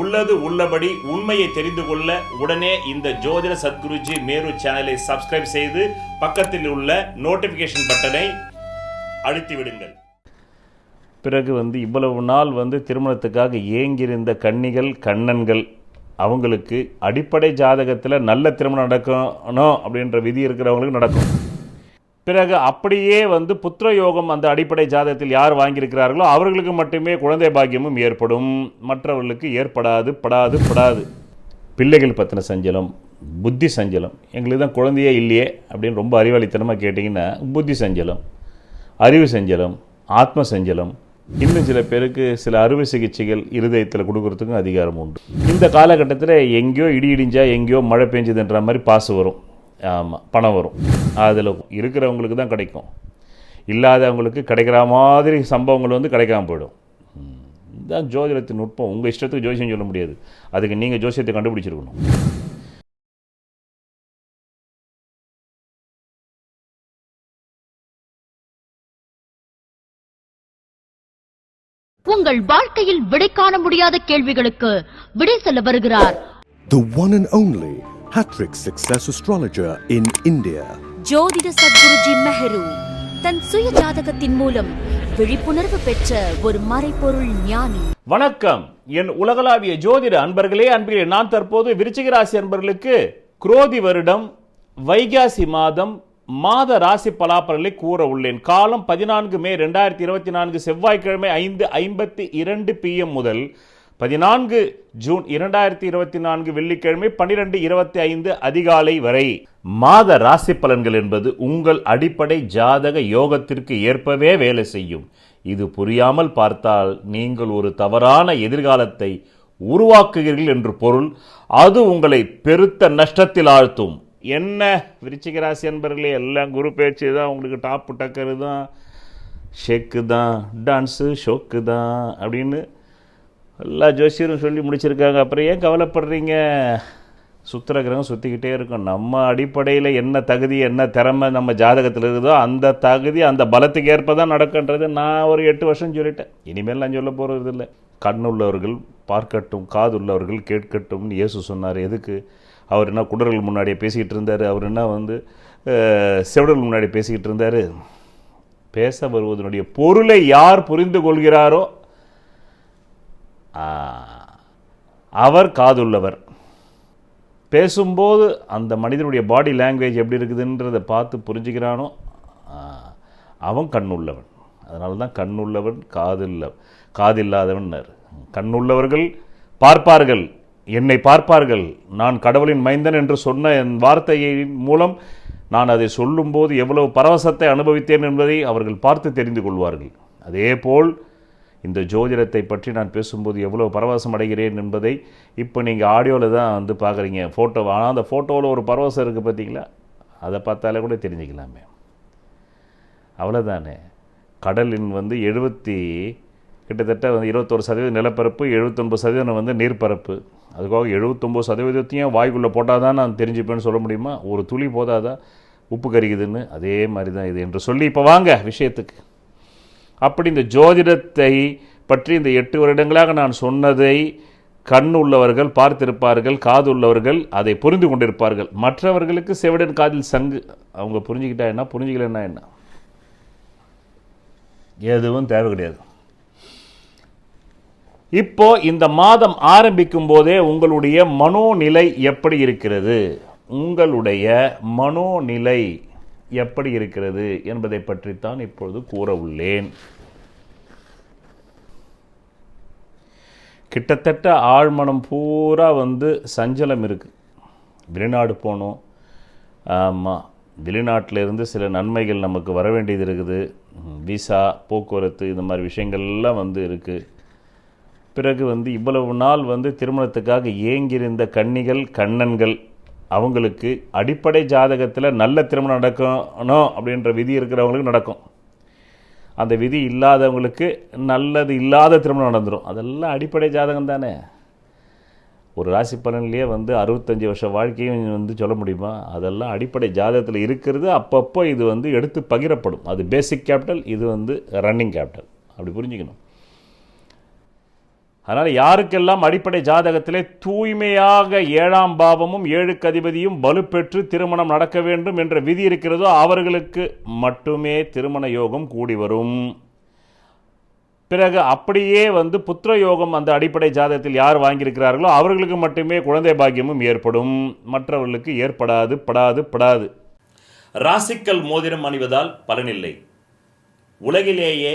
உள்ளது உள்ளபடி உண்மையை தெரிந்து கொள்ள உடனே இந்த ஜோதிட சத்குருஜி மேரு சேனலை சப்ஸ்கிரைப் செய்து பக்கத்தில் உள்ள நோட்டிஃபிகேஷன் பட்டனை அழுத்தி விடுங்கள். பிறகு வந்து இவ்வளவு நாள் வந்து திருமணத்துக்காக ஏங்கியிருந்த கன்னிகள் கண்ணன்கள் அவங்களுக்கு அடிப்படை ஜாதகத்தில் நல்ல திருமணம் நடக்கணும் அப்படின்ற விதி இருக்கிறவங்களுக்கு நடக்கும். பிறகு அப்படியே வந்து புத்திர யோகம் அந்த அடிப்படை ஜாதகத்தில் யார் வாங்கியிருக்கிறார்களோ அவர்களுக்கு மட்டுமே குழந்தை பாக்கியமும் ஏற்படும். மற்றவர்களுக்கு ஏற்படாது படாது படாது. பிள்ளைகள் பற்றின சஞ்சலம் புத்தி சஞ்சலம். எங்களுக்கு தான் குழந்தையே இல்லையே அப்படின்னு ரொம்ப அறிவாளித்தனமாக கேட்டிங்கன்னா புத்தி சஞ்சலம் அறிவு சஞ்சலம் ஆத்ம சஞ்சலம். இன்னும் சில பேருக்கு சில அறுவை சிகிச்சைகள் இருதயத்தில் கொடுக்கறதுக்கும் அதிகாரம் உண்டு. இந்த காலகட்டத்தில் எங்கேயோ இடி இடிஞ்சா எங்கேயோ மழை பெஞ்சதுன்ற மாதிரி பாசு வரும். ஆமாம் பணம் வரும். அதில் இருக்கிறவங்களுக்கு தான் கிடைக்கும். இல்லாதவங்களுக்கு கிடைக்கிற மாதிரி சம்பவங்கள் வந்து கிடைக்காம போயிடும். இதுதான் ஜோதிடத்தின் நுட்பம். உங்கள் இஷ்டத்துக்கு ஜோசியம் சொல்ல முடியாது. அதுக்கு நீங்கள் ஜோசியத்தை கண்டுபிடிச்சிருக்கணும். உங்கள் வாழ்க்கையில் விடை காண முடியாத கேள்விகளுக்கு விடை சொல்ல வருகிறார். The one and only Hattrick Success Astrologer in India. ஜோதிட சத்குருஜி மெஹரு தன் சுய ஜாதகத்தின் மூலம் விழிப்புணர்வு பெற்ற ஒரு மறைபொருள் ஞானி. வணக்கம். என் உலகளாவிய ஜோதிட அன்பர்களே அன்பிலே நான் தற்போது விருச்சிக ராசி அன்பர்களுக்கு குரோதி வருடம் வைகாசி மாதம் மாத ராசி பலாபலனை கூற உள்ளேன். காலம் பதினான்கு மே ரெண்டாயிரத்தி இருபத்தி நான்கு செவ்வாய்க்கிழமை ஐந்து ஐம்பத்தி இரண்டு பிஎம் முதல் பதினான்கு ஜூன் இரண்டாயிரத்தி இருபத்தி நான்கு வெள்ளிக்கிழமை பன்னிரெண்டு இருபத்தி ஐந்து அதிகாலை வரை மாத ராசி பலன்கள் என்பது உங்கள் அடிப்படை ஜாதக யோகத்திற்கு ஏற்பவே வேலை செய்யும். இது புரியாமல் பார்த்தால் நீங்கள் ஒரு தவறான எதிர்காலத்தை உருவாக்குகிறீர்கள் என்று பொருள். அது உங்களை பெருத்த நஷ்டத்தில் ஆழ்த்தும். என்ன? விருச்சிக ராசி என்பர்களே எல்லாம் குரு பேச்சு தான். உங்களுக்கு டாப்பு டக்கரு தான். ஷேக்கு தான். டான்ஸு ஷோக்கு தான். அப்படின்னு எல்லா ஜோசியரும் சொல்லி முடிச்சிருக்காங்க. அப்புறம் ஏன் கவலைப்படுறீங்க? சுத்திர கிரகம் சுற்றிக்கிட்டே இருக்கும். நம்ம அடிப்படையில் என்ன தகுதி என்ன திறமை நம்ம ஜாதகத்தில் இருக்குதோ அந்த தகுதி அந்த பலத்துக்கு ஏற்ப தான் நடக்குன்றது நான் ஒரு எட்டு வருஷம் சொல்லிட்டேன். இனிமேல் நான் சொல்ல போகிறது இல்லை கண்ணுள்ளவர்கள் பார்க்கட்டும் காது உள்ளவர்கள் கேட்கட்டும்னு இயேசு சொன்னார் எதுக்கு? அவர் என்ன குடர்கள் முன்னாடியே பேசிக்கிட்டு இருந்தார். அவர் என்ன வந்து செவடல் செவிடர்கள் முன்னாடி பேசிக்கிட்டு இருந்தார். பேச வருவதனுடைய பொருளை யார் புரிந்து கொள்கிறாரோ அவர் காதுள்ளவர். பேசும்போது அந்த மனிதனுடைய பாடி லாங்குவேஜ் எப்படி இருக்குதுன்றதை பார்த்து புரிஞ்சுக்கிறானோ அவன் கண்ணுள்ளவன். அதனால தான் கண்ணுள்ளவன் காதில்ல காதில்லாதவன்னர். கண்ணுள்ளவர்கள் பார்ப்பார்கள் என்னை பார்ப்பார்கள். நான் கடவுளின் மைந்தன் என்று சொன்ன என் வார்த்தையின் மூலம் நான் அதை சொல்லும்போது எவ்வளவு பரவசத்தை அனுபவித்தேன் என்பதை அவர்கள் பார்த்து தெரிந்து கொள்வார்கள். அதேபோல் இந்த ஜோதிடத்தை பற்றி நான் பேசும்போது எவ்வளோ பரவசம் அடைகிறேன் என்பதை இப்போ நீங்கள் ஆடியோவில் தான் வந்து பார்க்குறீங்க. ஃபோட்டோ ஆனால் அந்த ஃபோட்டோவில் ஒரு பரவசம் இருக்குது பார்த்தீங்களா? அதை பார்த்தாலே கூட தெரிஞ்சுக்கலாமே. அவ்வளோதானே கடலின் வந்து எழுபத்தி கிட்டத்தட்ட வந்து இருபத்தொரு சதவீதம் நிலப்பரப்பு எழுபத்தொன்பது சதவீதம் வந்து நீர்ப்பரப்பு. அதுக்காக எழுபத்தொம்போது சதவீதத்தையும் வாய்க்குள்ளே போட்டால் தான் நான் தெரிஞ்சுப்பேன்னு சொல்ல முடியுமா? ஒரு துளி போதாதான் உப்பு கரிக்குதுன்னு. அதே மாதிரி தான் இது என்று சொல்லி இப்போ வாங்க விஷயத்துக்கு. அப்படி இந்த ஜோதிடத்தை பற்றி இந்த எட்டு வருடங்களாக நான் சொன்னதை கண் உள்ளவர்கள் பார்த்திருப்பார்கள் காது உள்ளவர்கள் அதை புரிந்து கொண்டிருப்பார்கள். மற்றவர்களுக்கு செவிடன் காதில் சங்கு. அவங்க புரிஞ்சுக்கிட்டா என்ன? புரிஞ்சுக்கலன்னா என்ன? எதுவும் தேவை கிடையாது. இப்போ இந்த மாதம் ஆரம்பிக்கும் போதே உங்களுடைய மனோநிலை எப்படி இருக்கிறது? உங்களுடைய மனோநிலை எப்படி இருக்கிறது என்பதை பற்றித்தான் இப்பொழுது கூற உள்ளேன். கிட்டத்தட்ட ஆழ்மனம் பூரா வந்து சஞ்சலம் இருக்குது வெளிநாடு போகணும் ஆமாம் வெளிநாட்டிலேருந்து சில நன்மைகள் நமக்கு வர வேண்டியது இருக்குது. விசா போக்குவரத்து இந்த மாதிரி விஷயங்கள்லாம் வந்து இருக்குது பிறகு வந்து இவ்வளவு நாள் வந்து திருமணத்துக்காக ஏங்கியிருந்த கன்னிகள் கண்ணன்கள் அவங்களுக்கு அடிப்படை ஜாதகத்தில் நல்ல திருமணம் நடக்கணும் அப்படின்ற விதி இருக்கிறவங்களுக்கு நடக்கும். அந்த விதி இல்லாதவங்களுக்கு நல்லது இல்லாத திருமணம் நடந்துடும் அதெல்லாம் அடிப்படை ஜாதகம் தானே. ஒரு ராசி பலன்லேயே வந்து அறுபத்தஞ்சு வருஷம் வாழ்க்கையும் வந்து சொல்ல முடியுமா? அதெல்லாம் அடிப்படை ஜாதகத்தில் இருக்கிறது. அப்பப்போ இது வந்து எடுத்து பகிரப்படும். அது பேசிக் கேபிட்டல் இது வந்து ரன்னிங் கேபிட்டல் அப்படி புரிஞ்சுக்கணும். அதனால் யாருக்கெல்லாம் அடிப்படை ஜாதகத்திலே தூய்மையாக ஏழாம் பாவமும் ஏழுக்கு அதிபதியும் வலுப்பெற்று திருமணம் நடக்க வேண்டும் என்ற விதி இருக்கிறதோ அவர்களுக்கு மட்டுமே திருமண யோகம் கூடி வரும். பிறகு அப்படியே வந்து புத்திர யோகம் அந்த அடிப்படை ஜாதகத்தில் யார் வாங்கியிருக்கிறார்களோ அவர்களுக்கு மட்டுமே குழந்தை பாக்கியமும் ஏற்படும். மற்றவர்களுக்கு ஏற்படாது படாது படாது. ராசிக்கல் மோதிரம் அணிவதால் பலனில்லை. உலகிலேயே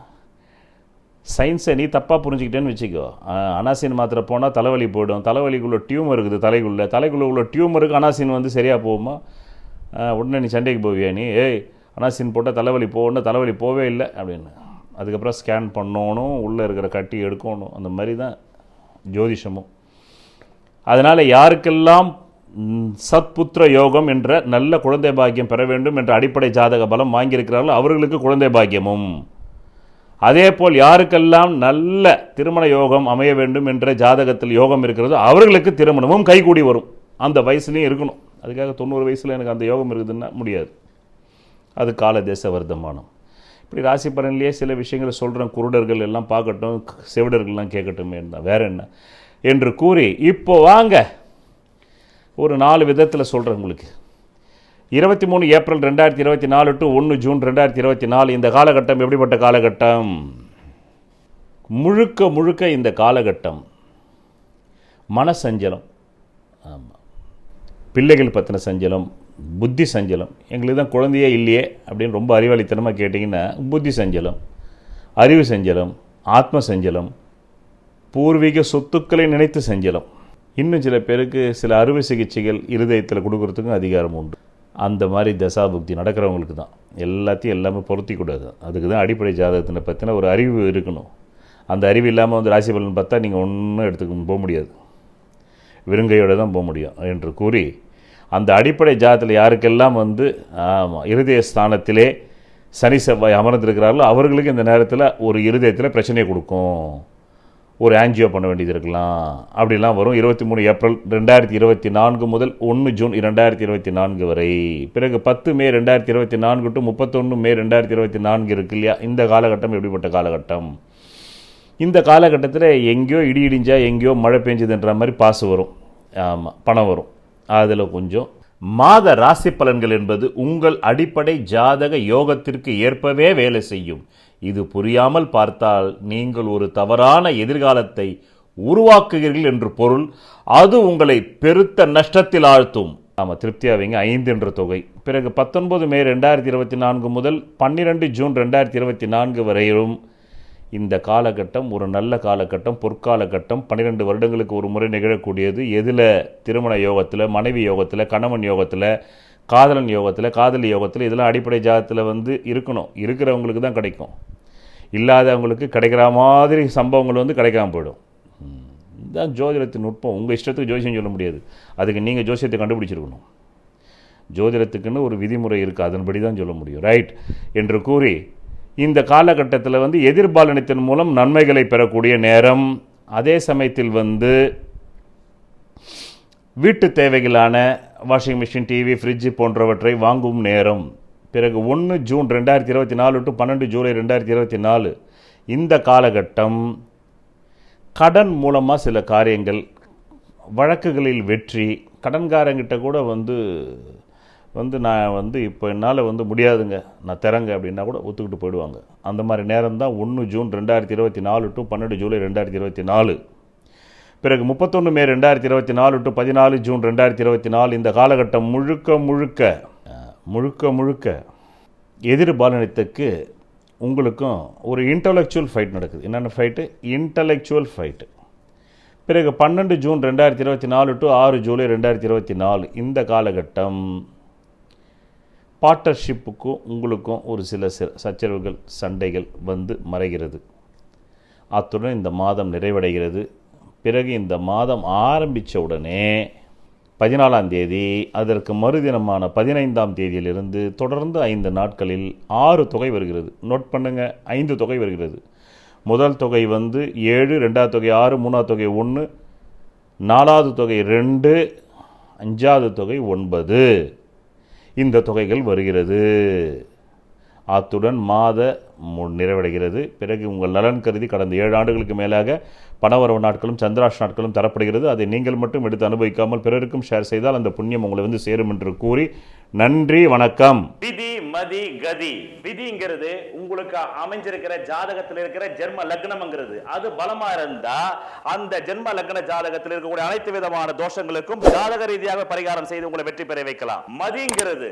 சயின்ஸை நீ தப்பாக புரிஞ்சுக்கிட்டேன்னு வச்சுக்கோ. அனாசின் மாத்திரை போனால் தலைவலி போயிடும். தலைவலிக்குள்ளே டியூமர் இருக்குது தலைக்குள்ளே. தலைக்குள்ளே உள்ள டியூமருக்கு அனாசின் வந்து சரியாக போகுமா? உடனே நீ சண்டைக்கு போவியா நீ? ஏய் அனாசின் போட்டால் தலைவலி போகணும் தலைவலி போவே இல்லை அப்படின்னு. அதுக்கப்புறம் ஸ்கேன் பண்ணணும் உள்ளே இருக்கிற கட்டி எடுக்கணும். அந்த மாதிரி தான் ஜோதிஷமும். அதனால் யாருக்கெல்லாம் சத்புத்திர யோகம் என்ற நல்ல குழந்தை பாக்கியம் பெற வேண்டும் என்ற அடிப்படை ஜாதக பலம் வாங்கியிருக்கிறார்கள் அவர்களுக்கு குழந்தை பாக்கியமும். அதே போல் யாருக்கெல்லாம் நல்ல திருமண யோகம் அமைய வேண்டும் என்ற ஜாதகத்தில் யோகம் இருக்கிறதோ அவர்களுக்கு திருமணமும் கைகூடி வரும். அந்த வயசுலேயும் இருக்கணும். அதுக்காக தொண்ணூறு வயசில் எனக்கு அந்த யோகம் இருக்குதுன்னா முடியாது. அது கால தேச வர்த்தமானம் இப்படி ராசி பலன்லேயே சில விஷயங்களை சொல்கிறேன் குருடர்கள் எல்லாம் பார்க்கட்டும் செவிடர்கள்லாம் கேட்கட்டுமே தான் வேற என்ன? என்று கூறி இப்போ வாங்க. ஒரு நாலு விதத்தில் சொல்கிறேன் உங்களுக்கு. இருபத்தி மூணு ஏப்ரல் ரெண்டாயிரத்தி இருபத்தி நாலு டு ஒன்று ஜூன் ரெண்டாயிரத்தி இருபத்தி நாலு. இந்த காலகட்டம் எப்படிப்பட்ட காலகட்டம்? முழுக்க முழுக்க இந்த காலகட்டம் மனசஞ்சலம். ஆமாம் பிள்ளைகள் பற்றின சஞ்சலம் புத்தி சஞ்சலம். எங்களுக்கு தான் குழந்தையே இல்லையே அப்படின்னு ரொம்ப அறிவாளித்தனமாக கேட்டிங்கன்னா புத்தி சஞ்சலம் அறிவு சஞ்சலம் ஆத்ம சஞ்சலம் பூர்வீக சொத்துக்களை நினைத்து சஞ்சலம். இன்னும் சில பேருக்கு சில அறுவை சிகிச்சைகள் இருதயத்தில் கொடுக்கறதுக்கும் அதிகாரம் உண்டு. அந்த மாதிரி தசாபுக்தி நடக்கிறவங்களுக்கு தான். எல்லாத்தையும் எல்லாமே பொருத்தி கூடாது. அதுக்கு தான் அடிப்படை ஜாதகத்தினை பற்றின ஒரு அறிவு இருக்கணும். அந்த அறிவு இல்லாமல் வந்து ராசி பலன் பார்த்தா நீங்கள் ஒன்றும் எடுத்துக்க போக முடியாது. விருங்கையோடு தான் போக முடியும் என்று கூறி அந்த அடிப்படை ஜாதத்தில் யாருக்கெல்லாம் வந்து ஆமாம் இருதய ஸ்தானத்திலே சனி செவ்வாய் அமர்ந்திருக்கிறார்களோ அவர்களுக்கு இந்த நேரத்தில் ஒரு இருதயத்தில் பிரச்சனையை கொடுக்கும். ஒரு ஆன்ஜியோ பண்ண வேண்டியது இருக்கலாம். அப்படிலாம் வரும். இருபத்தி மூணு ஏப்ரல் ரெண்டாயிரத்தி இருபத்தி நான்கு முதல் ஒன்று ஜூன் இரண்டாயிரத்தி இருபத்தி நான்கு வரை. பிறகு பத்து மே ரெண்டாயிரத்தி இருபத்தி நான்கு டு முப்பத்தொன்று மே ரெண்டாயிரத்தி இருபத்தி நான்கு இருக்கு இல்லையா? இந்த காலகட்டம் எப்படிப்பட்ட காலகட்டம்? இந்த காலகட்டத்தில் எங்கேயோ இடி இடிஞ்சா எங்கேயோ மழை பெஞ்சதுன்ற மாதிரி பாசு வரும். ஆமாம் பணம் வரும். அதில் கொஞ்சம் மாத ராசி பலன்கள் என்பது உங்கள் அடிப்படை ஜாதக யோகத்திற்கு ஏற்பவே வேலை செய்யும். இது புரியாமல் பார்த்தால் நீங்கள் ஒரு தவறான எதிர்காலத்தை உருவாக்குகிறீர்கள் என்று பொருள். அது உங்களை பெருத்த நஷ்டத்தில் ஆழ்த்தும். ஆமாம் திருப்தியாவீங்க. ஐந்து என்ற தொகை. பிறகு பத்தொன்பது மே ரெண்டாயிரத்தி இருபத்தி நான்கு முதல் பன்னிரெண்டு ஜூன் ரெண்டாயிரத்தி இருபத்தி நான்கு வரையிலும் இந்த காலகட்டம் ஒரு நல்ல காலகட்டம் பொற்காலகட்டம். பன்னிரெண்டு வருடங்களுக்கு ஒரு முறை நிகழக்கூடியது. எதில் திருமண யோகத்தில் மனைவி யோகத்தில் கணவன் யோகத்தில் காதலன் யோகத்தில் காதலி யோகத்தில் இதெல்லாம் அடிப்படை ஜாதத்தில் வந்து இருக்கணும். இருக்கிறவங்களுக்கு தான் கிடைக்கும். இல்லாதவங்களுக்கு கிடைக்கிற மாதிரி சம்பவங்கள் வந்து கிடைக்காம போயிடும். இதுதான் ஜோதிடத்தின் நுட்பம். உங்கள் இஷ்டத்துக்கு ஜோசியம் சொல்ல முடியாது. அதுக்கு நீங்கள் ஜோசியத்தை கண்டுபிடிச்சிருக்கணும். ஜோதிடத்துக்குன்னு ஒரு விதிமுறை இருக்குது அதன்படி தான் சொல்ல முடியும். ரைட் என்று கூறி இந்த காலகட்டத்தில் வந்து எதிர்பாலனத்தின் மூலம் நன்மைகளை பெறக்கூடிய நேரம். அதே சமயத்தில் வந்து வீட்டு தேவைகளான வாஷிங் மிஷின் டிவி ஃப்ரிட்ஜ் போன்றவற்றை வாங்கும் நேரம். பிறகு ஒன்று ஜூன் ரெண்டாயிரத்தி இருபத்தி நாலு டு பன்னெண்டு ஜூலை ரெண்டாயிரத்தி இருபத்தி நாலு. இந்த காலகட்டம் கடன் மூலமாக சில காரியங்கள் வழக்குகளில் வெற்றி கடன்காரங்கிட்ட கூட வந்து வந்து நான் வந்து இப்போ என்னால் வந்து முடியாதுங்க. நான் தரங்க அப்படின்னா கூட ஒத்துக்கிட்டு போயிடுவாங்க. அந்த மாதிரி நேரம் தான் ஒன்று ஜூன் ரெண்டாயிரத்தி இருபத்தி நாலு டு பன்னெண்டு ஜூலை ரெண்டாயிரத்தி இருபத்தி நாலு. பிறகு முப்பத்தொன்று மே ரெண்டாயிரத்தி இருபத்தி நாலு டு பதினாலு ஜூன் ரெண்டாயிரத்தி இருபத்தி நாலு. இந்த காலகட்டம் முழுக்க முழுக்க முழுக்க முழுக்க எதிர்பாலனத்துக்கு உங்களுக்கும் ஒரு இன்டலெக்சுவல் ஃபைட் நடக்குது. என்னென்ன ஃபைட்டு இன்டலெக்சுவல் ஃபைட்டு பிறகு பன்னெண்டு ஜூன் ரெண்டாயிரத்தி இருபத்தி நாலு டு ஆறு ஜூலை ரெண்டாயிரத்தி இருபத்தி நாலு. இந்த காலகட்டம் பார்ட்னர்ஷிப்புக்கும் உங்களுக்கும் ஒரு சில சச்சரவுகள் சண்டைகள் வந்து மறைகிறது. அத்துடன் இந்த மாதம் நிறைவடைகிறது. பிறகு இந்த மாதம் ஆரம்பித்த உடனே பதினாலாம் தேதி அதற்கு மறுதினமான பதினைந்தாம் தேதியிலிருந்து தொடர்ந்து ஐந்து நாட்களில் ஆறு தொகை வருகிறது. நோட் பண்ணுங்கள் ஐந்து தொகை வருகிறது. முதல் தொகை வந்து ஏழு ரெண்டாவது தொகை ஆறு மூணாவது தொகை ஒன்று நாலாவது தொகை ரெண்டு அஞ்சாவது தொகை ஒன்பது. இந்த தொகைகள் வருகிறது. அத்துடன் மாத நிறைவடைகிறது. பிறகு உங்கள் நலன் கருதி கடந்த ஏழு ஆண்டுகளுக்கு மேலாக பணவரவு நாட்களும் சந்திராஷ் நாட்களும் தரப்படுகிறது. அதை நீங்கள் மட்டும் எடுத்து அனுபவிக்காமல் பிறருக்கும் ஷேர் செய்தால் அந்த புண்ணியம் உங்களை வந்து சேரும் என்று கூறி நன்றி வணக்கம். விதி மதி கதி. விதிங்கிறது உங்களுக்கு அமைஞ்சிருக்கிற ஜாதகத்தில் இருக்கிற ஜென்ம லக்னம்ங்கிறது. அது பலமா இருந்தா அந்த ஜென்ம லக்ன ஜாதகத்தில் இருக்கக்கூடிய அனைத்து விதமான தோஷங்களுக்கும் ஜாதக ரீதியாக பரிகாரம் செய்து உங்களை வெற்றி பெற வைக்கலாம். மதிங்கிறது